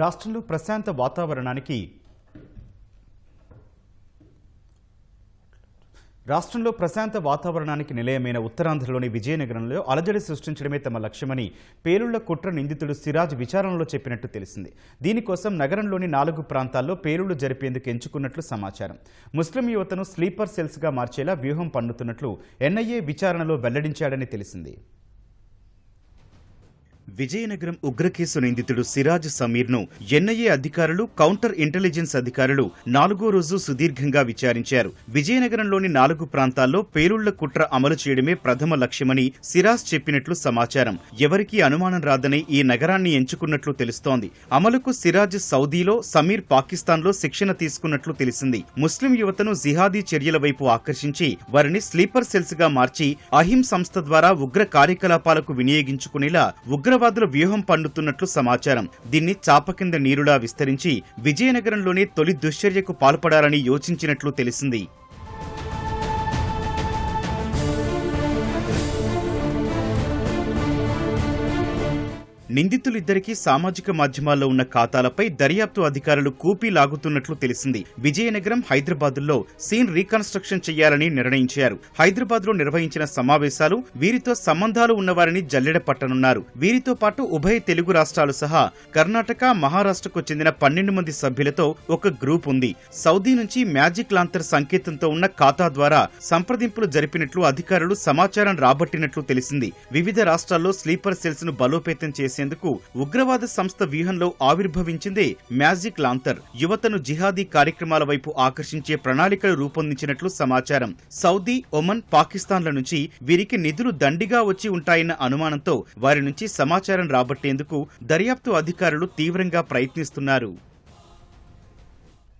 రాష్ట్రంలో ప్రశాంత వాతావరణానికి రాష్ట్రంలో ప్రశాంత వాతావరణానికి నిలయమైన ఉత్తరాంధ్రలోని విజయనగరంలో అలజడి సృష్టించడమే తమ లక్ష్యమని పేలుళ్ళ కుట్ర నిందితుడు సిరాజ్ విచారణలో చెప్పినట్టు తెలిసింది. దీనికోసం నగరంలోని నాలుగు ప్రాంతాల్లో పేలుళ్ళు జరిపేందుకు ఎంచుకున్నట్లు సమాచారం. ముస్లిం యువతను స్లీపర్ సెల్స్గా మార్చేలా వ్యూహం పన్నుతున్నట్లు ఎన్ఐఏ విచారణలో వెల్లడించాడని తెలిసింది. విజయనగరం ఉగ్రకేసు నిందితుడు సిరాజ్ సమీర్ను ఎన్ఐఏ అధికారులు కౌంటర్ ఇంటెలిజెన్స్ అధికారులు నాలుగో రోజు సుదీర్ఘంగా విచారించారు. విజయనగరంలోని నాలుగు ప్రాంతాల్లో పేలుళ్ళ కుట్ర అమలు చేయడమే ప్రథమ లక్ష్యమని సిరాజ్ చెప్పినట్లు సమాచారం. ఎవరికీ అనుమానం రాదని ఈ నగరాన్ని ఎంచుకున్నట్లు తెలుస్తోంది. అమలుకు సిరాజ్ సౌదీలో సమీర్ పాకిస్తాన్లో శిక్షణ తీసుకున్నట్లు తెలిసింది. ముస్లిం యువతను జిహాదీ చర్యల వైపు ఆకర్షించి వారిని స్లీపర్ సెల్స్గా మార్చి అహిం సంస్థ ద్వారా ఉగ్ర కార్యకలాపాలకు వినియోగించుకునేలా ఉగ్రవాదుల వ్యూహం పండుతున్నట్లు సమాచారం. దీన్ని చాప కింద నీరులా విస్తరించి విజయనగరంలోనే తొలి దుశ్చర్యకు పాల్పడాలని యోచించినట్లు తెలిసింది. నిందితులిద్దరికీ సామాజిక మాధ్యమాల్లో ఉన్న ఖాతాలపై దర్యాప్తు అధికారులు కూపీ లాగుతున్నట్లు తెలిసింది. విజయనగరం హైదరాబాద్లో సీన్ రీకన్స్ట్రక్షన్ చేయాలని నిర్ణయించారు. హైదరాబాద్లో నిర్వహించిన సమావేశాలు వీరితో సంబంధాలు ఉన్నవారిని జల్లెడ పట్టనున్నారు. వీరితో పాటు ఉభయ తెలుగు రాష్ట్రాలు సహా కర్ణాటక మహారాష్ట్రకు చెందిన పన్నెండు మంది సభ్యులతో ఒక గ్రూప్ ఉంది. సౌదీ నుంచి మ్యాజిక్ లాంతర్ సంకేతంతో ఉన్న ఖాతా ద్వారా సంప్రదింపులు జరిపినట్లు అధికారులు సమాచారం రాబట్టినట్లు తెలిసింది. వివిధ రాష్ట్రాల్లో స్లీపర్ సెల్స్ను బలోపేతం చేసేందుకు ఉగ్రవాద సంస్థ వ్యూహంలో ఆవిర్భవించిందే మ్యాజిక్ లాంతర్. యువతను జిహాదీ కార్యక్రమాల వైపు ఆకర్షించే ప్రణాళికలు రూపొందించినట్లు సమాచారం. సౌదీ ఒమన్ పాకిస్తాన్ల నుంచి వీరికి నిధులు దండిగా వచ్చి ఉంటాయన్న అనుమానంతో వారి నుంచి సమాచారం రాబట్టేందుకు దర్యాప్తు అధికారులు తీవ్రంగా ప్రయత్నిస్తున్నారు.